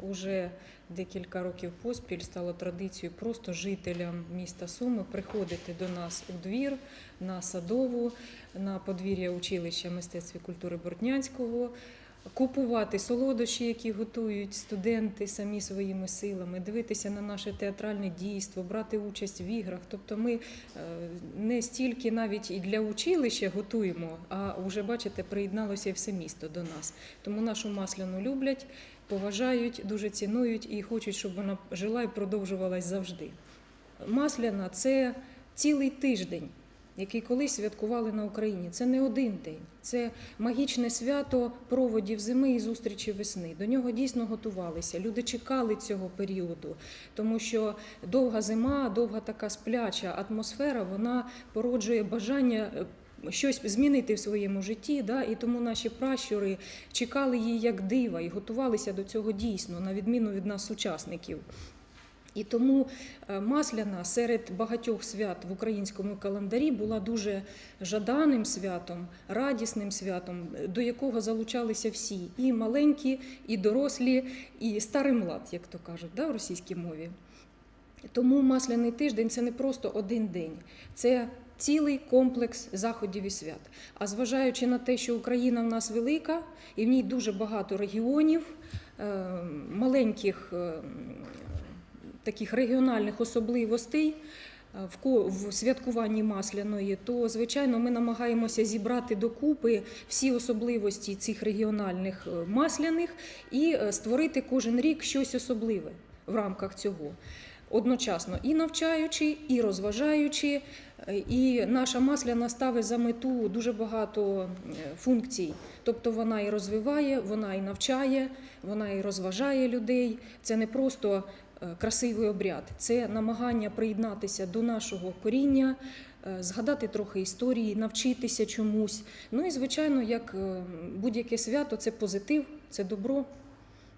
Уже декілька років поспіль стало традицією просто жителям міста Суми приходити до нас у двір на садову, на подвір'я училища мистецтв і культури Бортнянського. Купувати солодощі, які готують студенти самі своїми силами, дивитися на наше театральне дійство, брати участь в іграх. Тобто ми е, не стільки навіть і для училища готуємо, а вже бачите, приєдналося все місто до нас. Тому нашу масляну люблять, поважають, дуже цінують і хочуть, щоб вона жила і продовжувалась завжди. Масляна це цілий тиждень, який колись святкували на Україні. Це не один день, це магічне свято проводів зими і зустрічі весни. До нього дійсно готувалися. Люди чекали цього періоду, тому що довга зима, довга така спляча атмосфера, вона породжує бажання. е, Щось змінити в своєму житті, да? і тому наші пращури чекали її як дива і готувалися до цього дійсно, на відміну від нас, сучасників. І тому е, масляна серед багатьох свят в українському календарі була дуже жаданим святом, радісним святом, до якого залучалися всі і маленькі, і дорослі, і старий млад, як то кажуть, да, в російській мові. Тому масляний тиждень це не просто один день, це цілий комплекс заходів і свят. А зважаючи на те, що Україна в нас велика, і в ній дуже багато регіонів, е, маленьких е, таких регіональних особливостей. е, В святкуванні масляної, то звичайно ми намагаємося зібрати докупи всі особливості цих регіональних е, масляних і е, створити кожен рік щось особливе в рамках цього. Одночасно і навчаючи, і розважаючи, Е, і наша масляна ставить за мету дуже багато е, функцій. Тобто вона і розвиває, вона і навчає, вона і розважає людей. Це не просто е, красивий обряд, це намагання приєднатися до нашого коріння, згадати трохи історії, навчитися чомусь. Ну і звичайно, як будь-яке свято, це позитив, це добро.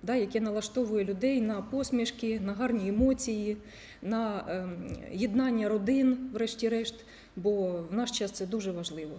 Да, яке налаштовує людей на посмішки, на гарні емоції, на ем, єднання родин, врешті-решт, бо в наш час це дуже важливо.